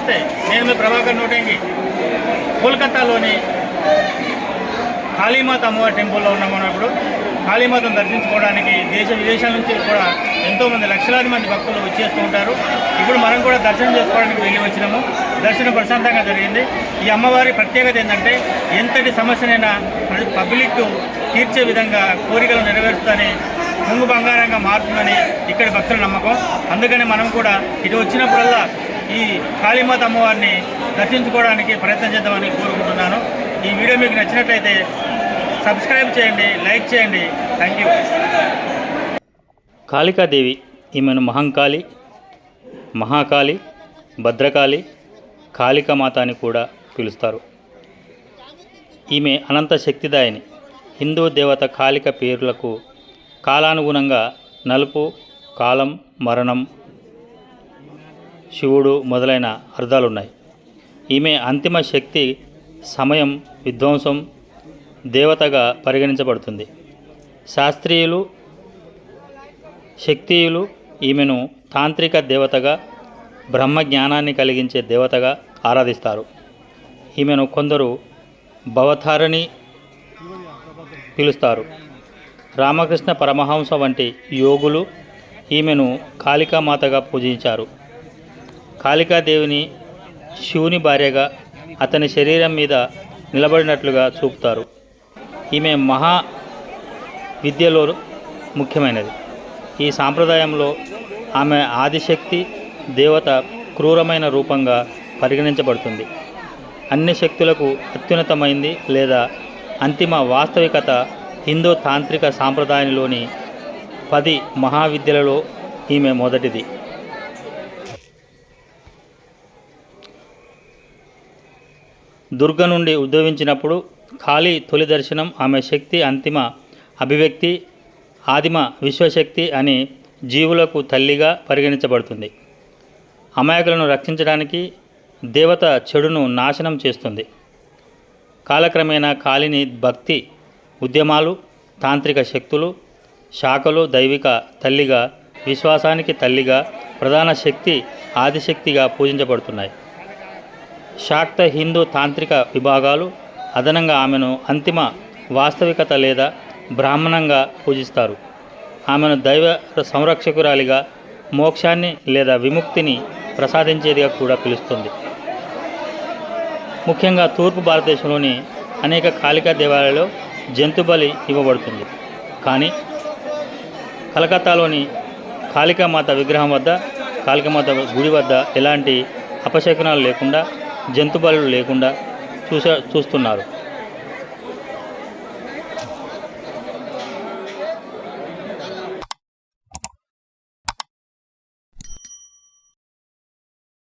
నమస్తే నేను మీ ప్రభాకర్ నోటంగి కోల్కతాలోని కాళీమాత అమ్మవారి టెంపుల్లో ఉన్నాం మనం ఇప్పుడు కాళీమాతను దర్శించుకోవడానికి దేశ విదేశాల నుంచి కూడా ఎంతోమంది లక్షలాది మంది భక్తులు వచ్చేస్తూ ఉంటారు. ఇప్పుడు మనం కూడా దర్శనం చేసుకోవడానికి వెళ్ళి వచ్చినాము. దర్శనం ప్రశాంతంగా జరిగింది. ఈ అమ్మవారి ప్రత్యేకత ఏంటంటే ఎంతటి సమస్యనైనా పబ్లిక్ తీర్చే విధంగా కోరికలు నెరవేరుస్తుందని ముంగు బంగారంగా మారుతుందని ఇక్కడ భక్తుల నమ్మకం. అందుకని మనం కూడా ఇటు వచ్చినప్పుడల్లా ఈ కాళీమాత అమ్మవారిని దర్శించుకోవడానికి ప్రయత్నం చేద్దామని కోరుకుంటున్నాను. ఈ వీడియో మీకు నచ్చినట్లయితే సబ్స్క్రైబ్ చేయండి లైక్ చేయండి. థ్యాంక్ యూ కాళికాదేవి ఈమెను మహంకాళి మహాకాళి భద్రకాళి కాళికామాత అని కూడా పిలుస్తారు. ఈమె అనంత శక్తిదాయిని. హిందూ దేవత కాళిక పేర్లకు కాలానుగుణంగా నలుపు కాలం మరణం శివుడు మొదలైన అర్థాలున్నాయి. ఈమె అంతిమ శక్తి సమయం విధ్వంసం దేవతగా పరిగణించబడుతుంది. శాస్త్రీయులు శక్తియులు ఈమెను తాంత్రిక దేవతగా బ్రహ్మ జ్ఞానాన్ని కలిగించే దేవతగా ఆరాధిస్తారు. ఈమెను కొందరు భవతారిణి పిలుస్తారు. రామకృష్ణ పరమహంస వంటి యోగులు ఈమెను కాళికామాతగా పూజించారు. కాళికాదేవిని శివుని భార్యగా అతని శరీరం మీద నిలబడినట్లుగా చూపుతారు. ఈమె మహా విద్యలో ముఖ్యమైనది. ఈ సాంప్రదాయంలో ఆమె ఆదిశక్తి దేవత క్రూరమైన రూపంగా పరిగణించబడుతుంది. అన్ని శక్తులకు అత్యున్నతమైంది లేదా అంతిమ వాస్తవికత హిందూ తాంత్రిక సాంప్రదాయంలోని పది మహావిద్యలలో ఈమె మొదటిది. దుర్గ నుండి ఉద్భవించినప్పుడు ఖాళీ తొలి దర్శనం ఆమె శక్తి అంతిమ అభివ్యక్తి ఆదిమ విశ్వశక్తి అని జీవులకు తల్లిగా పరిగణించబడుతుంది. అమాయకులను రక్షించడానికి దేవత చెడును నాశనం చేస్తుంది. కాలక్రమేణా కాళిని భక్తి ఉద్యమాలు తాంత్రిక శక్తులు శాఖలు దైవిక తల్లిగా విశ్వాసానికి తల్లిగా ప్రధాన శక్తి ఆదిశక్తిగా పూజించబడుతున్నాయి. శాక్త హిందూ తాంత్రిక విభాగాలు అదనంగా ఆమెను అంతిమ వాస్తవికత లేదా బ్రాహ్మణంగా పూజిస్తారు. ఆమెను దైవ సంరక్షకురాలిగా మోక్షాన్ని లేదా విముక్తిని ప్రసాదించేదిగా కూడా పిలుస్తుంది. ముఖ్యంగా తూర్పు భారతదేశంలోని అనేక కాళికా దేవాలయాల్లో జంతు బలి ఇవ్వబడుతుంది. కానీ కలకత్తాలోని కాళికామాత విగ్రహం వద్ద కాళికామాత గుడి వద్ద ఎలాంటి అపశకునాలు లేకుండా జంతు లేకుండా చూసా చూస్తున్నారు.